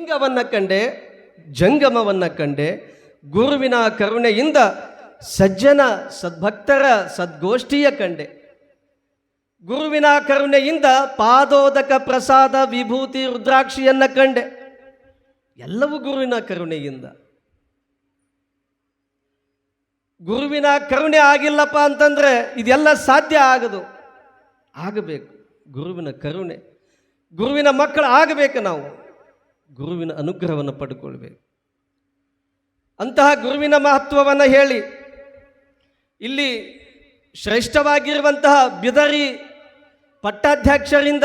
ಲಿಂಗವನ್ನ ಕಂಡೆ, ಜಂಗಮವನ್ನ ಕಂಡೆ, ಗುರುವಿನ ಕರುಣೆಯಿಂದ ಸಜ್ಜನ ಸದ್ಭಕ್ತರ ಸದ್ಗೋಷ್ಠಿಯ ಕಂಡೆ. ಗುರುವಿನ ಕರುಣೆಯಿಂದ ಪಾದೋದಕ ಪ್ರಸಾದ ವಿಭೂತಿ ರುದ್ರಾಕ್ಷಿಯನ್ನು ಕಂಡೆ. ಎಲ್ಲವೂ ಗುರುವಿನ ಕರುಣೆಯಿಂದ. ಗುರುವಿನ ಕರುಣೆ ಆಗಿಲ್ಲಪ್ಪ ಅಂತಂದ್ರೆ ಇದೆಲ್ಲ ಸಾಧ್ಯ ಆಗದು. ಆಗಬೇಕು. ಗುರುವಿನ ಕರುಣೆ. ಗುರುವಿನ ಮಕ್ಕಳು ಆಗಬೇಕು ನಾವು. ಗುರುವಿನ ಅನುಗ್ರಹವನ್ನು ಪಡ್ಕೊಳ್ಬೇಕು. ಅಂತಹ ಗುರುವಿನ ಮಹತ್ವವನ್ನು ಹೇಳಿ, ಇಲ್ಲಿ ಶ್ರೇಷ್ಠವಾಗಿರುವಂತಹ ಬಿದರಿ ಪಟ್ಟಾಧ್ಯಕ್ಷರಿಂದ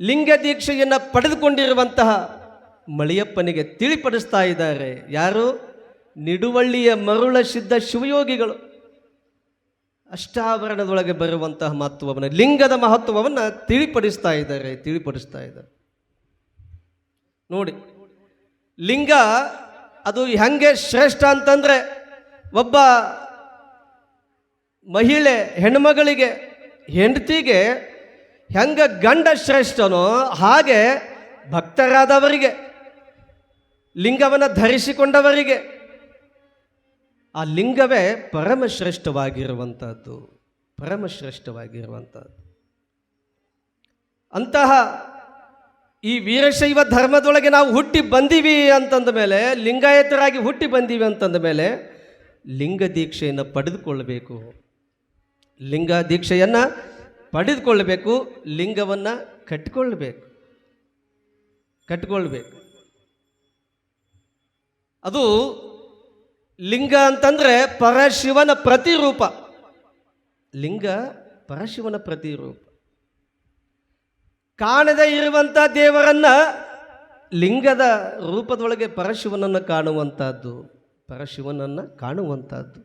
ಲಿಂಗ ದೀಕ್ಷೆಯನ್ನು ಪಡೆದುಕೊಂಡಿರುವಂತಹ ಮಳಿಯಪ್ಪನಿಗೆ ತಿಳಿಪಡಿಸ್ತಾ ಇದ್ದಾರೆ. ಯಾರು? ನಿಡುವಳ್ಳಿಯ ಮರುಳ ಸಿದ್ಧ ಶಿವಯೋಗಿಗಳು. ಅಷ್ಟಾವರಣದೊಳಗೆ ಬರುವಂತಹ ಮಹತ್ವವನ್ನು, ಲಿಂಗದ ಮಹತ್ವವನ್ನು ತಿಳಿಪಡಿಸ್ತಾ ಇದ್ದಾರೆ ತಿಳಿಪಡಿಸ್ತಾ ಇದ್ದಾರೆ. ನೋಡಿ. ಲಿಂಗ ಅದು ಹೆಂಗೆ ಶ್ರೇಷ್ಠ ಅಂತಂದ್ರೆ ಒಬ್ಬ ಮಹಿಳೆ ಹೆಣ್ಮಗಳಿಗೆ ಹೆಂಡತಿಗೆ ಹೆಂಗೆ ಗಂಡ ಶ್ರೇಷ್ಠನೋ ಹಾಗೆ ಭಕ್ತರಾದವರಿಗೆ, ಲಿಂಗವನ್ನು ಧರಿಸಿಕೊಂಡವರಿಗೆ ಆ ಲಿಂಗವೇ ಪರಮಶ್ರೇಷ್ಠವಾಗಿರುವಂಥದ್ದು ಪರಮಶ್ರೇಷ್ಠವಾಗಿರುವಂಥದ್ದು ಅಂತಹ ಈ ವೀರಶೈವ ಧರ್ಮದೊಳಗೆ ನಾವು ಹುಟ್ಟಿ ಬಂದೀವಿ ಅಂತಂದ ಮೇಲೆ, ಲಿಂಗಾಯತರಾಗಿ ಹುಟ್ಟಿ ಬಂದೀವಿ ಅಂತಂದ ಮೇಲೆ ಲಿಂಗ ದೀಕ್ಷೆಯನ್ನು ಪಡೆದುಕೊಳ್ಳಬೇಕು. ಲಿಂಗ ದೀಕ್ಷೆಯನ್ನು ಪಡೆದುಕೊಳ್ಳಬೇಕು, ಲಿಂಗವನ್ನು ಕಟ್ಟಿಕೊಳ್ಳಬೇಕು. ಕಟ್ಟಿಕೊಳ್ಬೇಕು ಅದು ಲಿಂಗ ಅಂತಂದರೆ ಪರಶಿವನ ಪ್ರತಿರೂಪ. ಲಿಂಗ ಪರಶಿವನ ಪ್ರತಿರೂಪ. ಕಾಣದೇ ಇರುವಂಥ ದೇವರನ್ನ ಲಿಂಗದ ರೂಪದೊಳಗೆ ಪರಶಿವನನ್ನು ಕಾಣುವಂಥದ್ದು ಪರಶಿವನನ್ನು ಕಾಣುವಂಥದ್ದು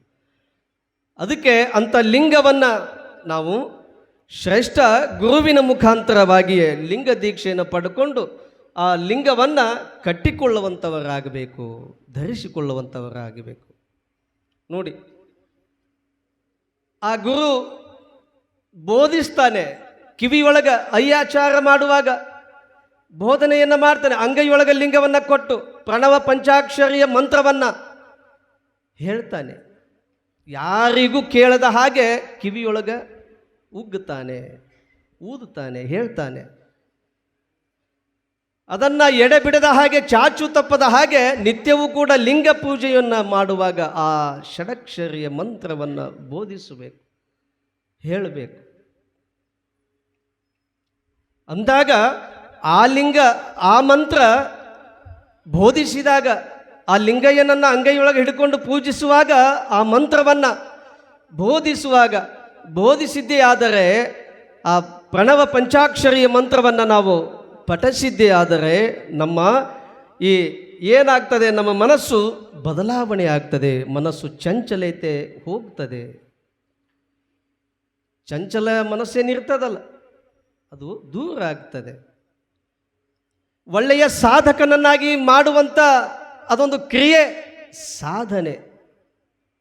ಅದಕ್ಕೆ ಅಂಥ ಲಿಂಗವನ್ನು ನಾವು ಶ್ರೇಷ್ಠ ಗುರುವಿನ ಮುಖಾಂತರವಾಗಿಯೇ ಲಿಂಗ ದೀಕ್ಷೆಯನ್ನು ಪಡ್ಕೊಂಡು ಆ ಲಿಂಗವನ್ನು ಕಟ್ಟಿಕೊಳ್ಳುವಂಥವರಾಗಬೇಕು ಧರಿಸಿಕೊಳ್ಳುವಂಥವರಾಗಬೇಕು ನೋಡಿ, ಆ ಗುರು ಬೋಧಿಸ್ತಾನೆ. ಕಿವಿಯೊಳಗ ಅಯ್ಯಾಚಾರ ಮಾಡುವಾಗ ಬೋಧನೆಯನ್ನು ಮಾಡ್ತಾನೆ, ಅಂಗೈಯೊಳಗ ಲಿಂಗವನ್ನು ಕೊಟ್ಟು, ಪ್ರಣವ ಪಂಚಾಕ್ಷರಿಯ ಮಂತ್ರವನ್ನ ಹೇಳ್ತಾನೆ. ಯಾರಿಗೂ ಕೇಳದ ಹಾಗೆ ಕಿವಿಯೊಳಗ ಉಗ್ಗುತ್ತಾನೆ, ಊದುತ್ತಾನೆ, ಹೇಳ್ತಾನೆ. ಅದನ್ನ ಎಡೆಬಿಡದ ಹಾಗೆ, ಚಾಚು ತಪ್ಪದ ಹಾಗೆ, ನಿತ್ಯವೂ ಕೂಡ ಲಿಂಗ ಪೂಜೆಯನ್ನು ಮಾಡುವಾಗ ಆ ಷಡಕ್ಷರಿಯ ಮಂತ್ರವನ್ನು ಬೋಧಿಸಬೇಕು, ಹೇಳಬೇಕು. ಅಂದಾಗ ಆ ಲಿಂಗ, ಆ ಮಂತ್ರ ಬೋಧಿಸಿದಾಗ ಆ ಲಿಂಗಯ್ಯನನ್ನು ಅಂಗೈಯೊಳಗೆ ಹಿಡ್ಕೊಂಡು ಪೂಜಿಸುವಾಗ ಆ ಮಂತ್ರವನ್ನು ಬೋಧಿಸುವಾಗ ಬೋಧಿಸಿದ್ದೇ ಆದರೆ ಆ ಪ್ರಣವ ಪಂಚಾಕ್ಷರಿಯ ಮಂತ್ರವನ್ನು ನಾವು ಪಠಿಸಿದ್ದೇ ಆದರೆ ನಮ್ಮ ಈ ಏನಾಗ್ತದೆ, ನಮ್ಮ ಮನಸ್ಸು ಬದಲಾವಣೆ ಆಗ್ತದೆ, ಮನಸ್ಸು ಚಂಚಲತೆ ಹೋಗ್ತದೆ. ಚಂಚಲ ಮನಸ್ಸೇನಿರ್ತದಲ್ಲ. ಅದು ದೂರ ಆಗ್ತದೆ. ಒಳ್ಳೆಯ ಸಾಧಕನನ್ನಾಗಿ ಮಾಡುವಂಥ ಅದೊಂದು ಕ್ರಿಯೆ, ಸಾಧನೆ.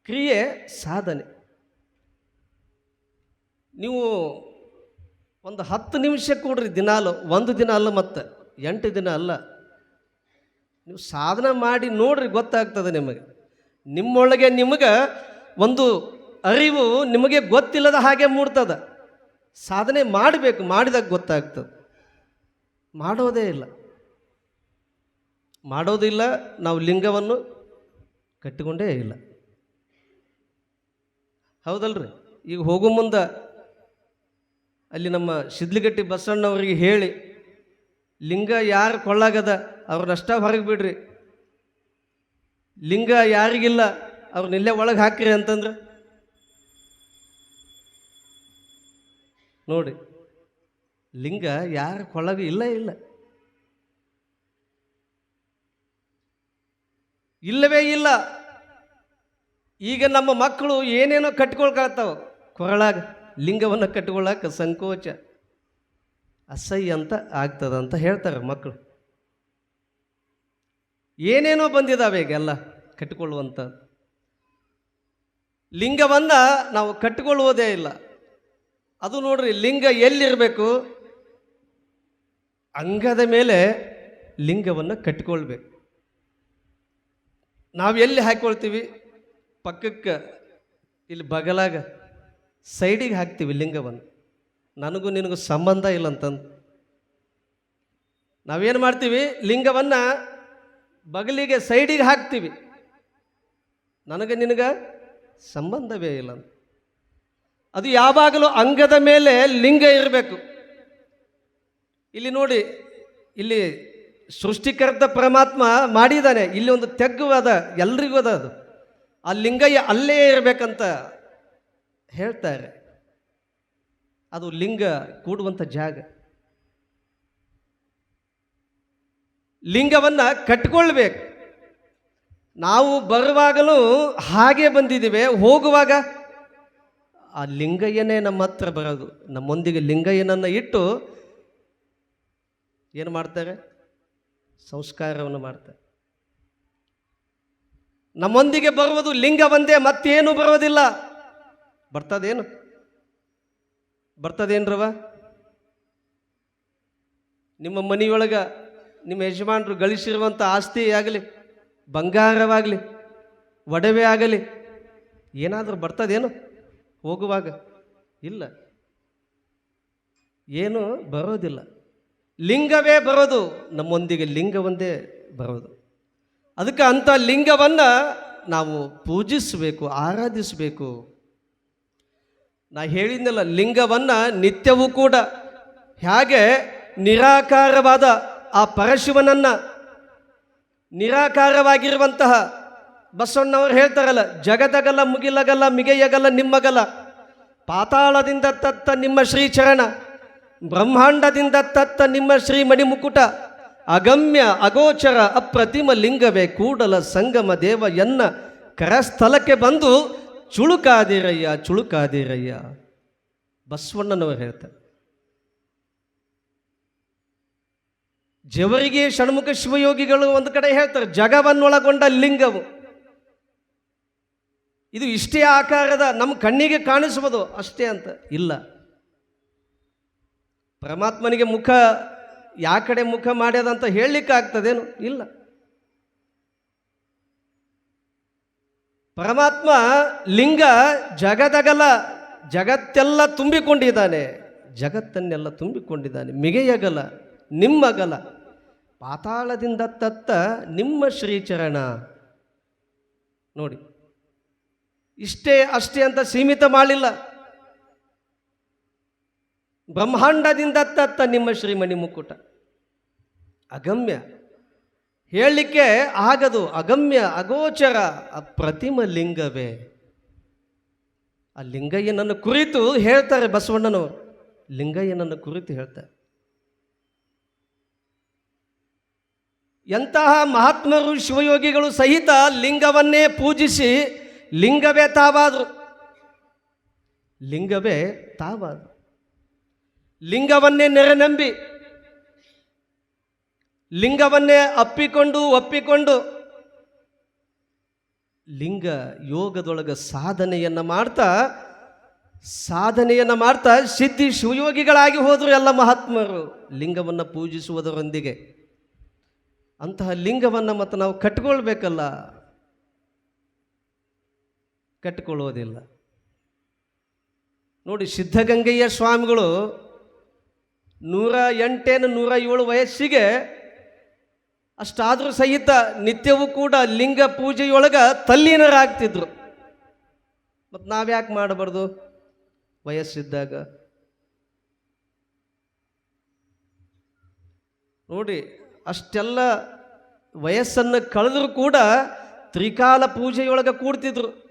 ಕ್ರಿಯೆ, ಸಾಧನೆ. ನೀವು ಒಂದು ಹತ್ತು ನಿಮಿಷ ಕೂಡ್ರಿ ದಿನಾಲು, ಒಂದು ದಿನ ಅಲ್ಲ ಮತ್ತೆ, ಎಂಟು ದಿನ ಅಲ್ಲ. ನೀವು ಸಾಧನೆ ಮಾಡಿ ನೋಡ್ರಿ, ಗೊತ್ತಾಗ್ತದೆ ನಿಮಗೆ. ನಿಮ್ಮೊಳಗೆ ನಿಮಗೆ ಒಂದು ಅರಿವು ನಿಮಗೆ ಗೊತ್ತಿಲ್ಲದ ಹಾಗೆ ಮೂಡ್ತದ. ಸಾಧನೆ ಮಾಡಬೇಕು, ಮಾಡಿದಾಗ ಗೊತ್ತಾಗ್ತದೆ. ಮಾಡೋದೇ ಇಲ್ಲ. ಮಾಡೋದಿಲ್ಲ ನಾವು ಲಿಂಗವನ್ನು ಕಟ್ಟಿಕೊಂಡೇ ಇಲ್ಲ. ಹೌದಲ್ರಿ? ಈಗ ಹೋಗೋ ಮುಂದೆ ಅಲ್ಲಿ ನಮ್ಮ ಶಿದ್ಲಿಗಟ್ಟಿ ಬಸಣ್ಣವರಿಗೆ ಹೇಳಿ, ಲಿಂಗ ಯಾರು ಕೊಳ್ಳಾಗದ ಅವ್ರನ್ನಷ್ಟ ಹೊರಗೆ ಬಿಡ್ರಿ. ಲಿಂಗ ಯಾರಿಗಿಲ್ಲ ಅವ್ರನ್ನೆಲ್ಲೇ ಒಳಗೆ ಹಾಕ್ರಿ ಅಂತಂದ್ರೆ ನೋಡಿ, ಲಿಂಗ ಯಾರ ಕೊಳಗೂ ಇಲ್ಲ ಇಲ್ಲ. ಇಲ್ಲವೇ ಇಲ್ಲ. ಈಗ ನಮ್ಮ ಮಕ್ಕಳು ಏನೇನೋ ಕಟ್ಕೊಳ್ಕತ್ತಾವ ಕೊರಳಾಗ ಲಿಂಗವನ್ನು ಕಟ್ಕೊಳ್ಳೋಕೆ ಸಂಕೋಚ, ಅಸಹ್ಯ ಅಂತ ಆಗ್ತದ ಅಂತ ಹೇಳ್ತಾರೆ ಮಕ್ಕಳು. ಏನೇನೋ ಬಂದಿದ್ದಾವೆ ಈಗೆಲ್ಲ ಕಟ್ಟಿಕೊಳ್ಳುವಂಥ ಲಿಂಗವನ್ನು ನಾವು ಕಟ್ಟಿಕೊಳ್ಳುವುದೇ ಇಲ್ಲ. ಅದು ನೋಡ್ರಿ, ಲಿಂಗ ಎಲ್ಲಿರಬೇಕು? ಅಂಗದ ಮೇಲೆ ಲಿಂಗವನ್ನು ಕಟ್ಕೊಳ್ಬೇಕು. ನಾವು ಎಲ್ಲಿ ಹಾಕ್ಕೊಳ್ತೀವಿ ಪಕ್ಕಕ್ಕೆ, ಇಲ್ಲಿ ಬಗಲಾಗ ಸೈಡಿಗೆ ಹಾಕ್ತೀವಿ ಲಿಂಗವನ್ನು. ನನಗೂ ನಿನಗೂ ಸಂಬಂಧ ಇಲ್ಲ ಅಂತಂದು. ನಾವೇನು ಮಾಡ್ತೀವಿ? ಲಿಂಗವನ್ನು ಬಗಲಿಗೆ ಸೈಡಿಗೆ ಹಾಕ್ತೀವಿ. ನನಗೆ ನಿನಗೆ ಸಂಬಂಧವೇ ಇಲ್ಲ ಅಂತ. ಅದು ಯಾವಾಗಲೂ ಅಂಗದ ಮೇಲೆ ಲಿಂಗ ಇರಬೇಕು. ಇಲ್ಲಿ ನೋಡಿ, ಇಲ್ಲಿ ಸೃಷ್ಟಿಕರ್ತ ಪರಮಾತ್ಮ ಮಾಡಿದ್ದಾನೆ. ಇಲ್ಲಿ ಒಂದು ತೆಗ್ಗು ಅದ, ಎಲ್ರಿಗೂ ಅದ ಅದು. ಆ ಲಿಂಗಯ್ಯ ಅಲ್ಲೇ ಇರಬೇಕಂತ ಹೇಳ್ತಾರೆ. ಅದು ಲಿಂಗ ಕೂಡುವಂಥ ಜಾಗ. ಲಿಂಗವನ್ನು ಕಟ್ಕೊಳ್ಬೇಕು. ನಾವು ಬರುವಾಗಲೂ ಹಾಗೆ ಬಂದಿದ್ದೀವಿ. ಹೋಗುವಾಗ ಆ ಲಿಂಗಯ್ಯನೇ ನಮ್ಮ ಹತ್ರ ಬರೋದು. ನಮ್ಮೊಂದಿಗೆ ಲಿಂಗಯ್ಯನನ್ನು ಇಟ್ಟು ಏನು ಮಾಡ್ತಾರೆ? ಸಂಸ್ಕಾರವನ್ನು ಮಾಡ್ತಾರೆ. ನಮ್ಮೊಂದಿಗೆ ಬರುವುದು ಲಿಂಗ ಒಂದೇ, ಮತ್ತೇನು ಬರೋದಿಲ್ಲ ಬರ್ತದೇನು? ಬರ್ತದೇನ್ರವ ನಿಮ್ಮ ಮನೆಯೊಳಗ ನಿಮ್ಮ ಯಜಮಾನರು ಗಳಿಸಿರುವಂಥ ಆಸ್ತಿ ಆಗಲಿ ಬಂಗಾರವಾಗಲಿ ಒಡವೆ ಆಗಲಿ ಏನಾದರೂ ಬರ್ತದೇನು? ಹೋಗುವಾಗ? ಇಲ್ಲ. ಏನು ಬರೋದಿಲ್ಲ. ಲಿಂಗವೇ ಬರೋದು. ನಮ್ಮೊಂದಿಗೆ ಲಿಂಗವೊಂದೇ ಬರೋದು. ಅದಕ್ಕೆ ಅಂಥ ಲಿಂಗವನ್ನು ನಾವು ಪೂಜಿಸಬೇಕು, ಆರಾಧಿಸಬೇಕು. ನಾ ಹೇಳಿದ್ನಲ್ಲ, ಲಿಂಗವನ್ನು ನಿತ್ಯವೂ ಕೂಡ ಹೇಗೆ ನಿರಾಕಾರವಾದ ಆ ಪರಶಿವನನ್ನು ನಿರಾಕಾರವಾಗಿರುವಂತಹ ಬಸವಣ್ಣವರು ಹೇಳ್ತಾರಲ್ಲ ಜಗದಗಲ ಮುಗಿಲಗಲ್ಲ, ಮಿಗೆಯಗಲ್ಲ ನಿಮ್ಮಗಲ ಪಾತಾಳದಿಂದ ತತ್ತ ನಿಮ್ಮ ಶ್ರೀ ಚರಣ ಬ್ರಹ್ಮಾಂಡದಿಂದ ತತ್ತ ನಿಮ್ಮ ಶ್ರೀ ಮಣಿಮುಕುಟ ಅಗಮ್ಯ ಅಗೋಚರ ಅಪ್ರತಿಮ ಲಿಂಗವೇ ಕೂಡಲ ಸಂಗಮ ದೇವ ಎನ್ನ ಕರಸ್ಥಲಕ್ಕೆ ಬಂದು ಚುಳುಕಾದಿರಯ್ಯ ಚುಳುಕಾದಿರಯ್ಯ. ಬಸವಣ್ಣನವರು ಹೇಳ್ತಾರೆ. ಜವರಿಗೆ ಷಣ್ಮುಖ ಶಿವಯೋಗಿಗಳು ಒಂದು ಕಡೆ ಹೇಳ್ತಾರೆ, ಜಗವನ್ನೊಳಗೊಂಡ ಲಿಂಗವು. ಇದು ಇಷ್ಟೇ ಆಕಾರದ ನಮ್ಮ ಕಣ್ಣಿಗೆ ಕಾಣಿಸುವುದು ಅಷ್ಟೇ ಅಂತ ಇಲ್ಲ. ಪರಮಾತ್ಮನಿಗೆ ಮುಖ, ಯಾ ಕಡೆ ಮುಖ ಮಾಡ್ಯದಂತ ಹೇಳಲಿಕ್ಕೆ ಆಗ್ತದೇನು? ಇಲ್ಲ. ಪರಮಾತ್ಮ ಲಿಂಗ ಜಗದಗಲ, ಜಗತ್ತೆಲ್ಲ ತುಂಬಿಕೊಂಡಿದ್ದಾನೆ. ಜಗತ್ತನ್ನೆಲ್ಲ ತುಂಬಿಕೊಂಡಿದ್ದಾನೆ. ಮಿಗೆಯಗಲ ನಿಮ್ಮಗಲ ಪಾತಾಳದಿಂದ ತತ್ತ ನಿಮ್ಮ ಶ್ರೀಚರಣ. ನೋಡಿ. ಇಷ್ಟೇ ಅಷ್ಟೇ ಅಂತ ಸೀಮಿತ ಮಾಡಲಿಲ್ಲ ಬ್ರಹ್ಮಾಂಡದಿಂದ ತತ್ತ ನಿಮ್ಮ ಶ್ರೀಮಣಿ ಮುಕ್ಕುಟ ಅಗಮ್ಯ. ಹೇಳಲಿಕ್ಕೆ ಆಗದು. ಅಗಮ್ಯ, ಅಗೋಚರ, ಅಪ್ರತಿಮ ಲಿಂಗವೇ. ಆ ಲಿಂಗಯ್ಯನನ್ನು ಕುರಿತು ಹೇಳ್ತಾರೆ ಬಸವಣ್ಣನವರು. ಲಿಂಗಯ್ಯನನ್ನು ಕುರಿತು ಹೇಳ್ತಾರೆ. ಎಂತಹ ಮಹಾತ್ಮರು, ಶಿವಯೋಗಿಗಳು ಸಹಿತ ಲಿಂಗವನ್ನೇ ಪೂಜಿಸಿ ಲಿಂಗವೇ ತಾವಾದರು. ಲಿಂಗವೇ ತಾವಾದ್ರು. ಲಿಂಗವನ್ನೇ ನೆರೆನಂಬಿ. ಲಿಂಗವನ್ನೇ ಅಪ್ಪಿಕೊಂಡು ಒಪ್ಪಿಕೊಂಡು. ಲಿಂಗ ಯೋಗದೊಳಗ ಸಾಧನೆಯನ್ನು ಮಾಡ್ತಾ ಸಾಧನೆಯನ್ನು ಮಾಡ್ತಾ ಸಿದ್ಧಿ ಶಿವಯೋಗಿಗಳಾಗಿ ಹೋದರು ಎಲ್ಲ ಮಹಾತ್ಮರು ಲಿಂಗವನ್ನು ಪೂಜಿಸುವುದರೊಂದಿಗೆ. ಅಂತಹ ಲಿಂಗವನ್ನು ಮತ್ತು ನಾವು ಕಟ್ಕೊಳ್ಬೇಕಲ್ಲ. ಕಟ್ಟಿಕೊಳ್ಳೋದಿಲ್ಲ ನೋಡಿ ಸಿದ್ಧಗಂಗಯ್ಯ ಸ್ವಾಮಿಗಳು ನೂರ ಎಂಟೇನು ನೂರ ಏಳು ವಯಸ್ಸಿಗೆ ಅಷ್ಟಾದರೂ ಸಹಿತ ನಿತ್ಯವೂ ಕೂಡ ಲಿಂಗ ಪೂಜೆಯೊಳಗ ತಲ್ಲೀನರಾಗ್ತಿದ್ರು. ಮತ್ತು ನಾವ್ಯಾಕೆ ಮಾಡಬಾರ್ದು ವಯಸ್ಸಿದ್ದಾಗ? ನೋಡಿ, ಅಷ್ಟೆಲ್ಲ ವಯಸ್ಸನ್ನು ಕಳೆದರೂ ಕೂಡ ತ್ರಿಕಾಲ ಪೂಜೆಯೊಳಗೆ ಕೂಡ್ತಿದ್ರು.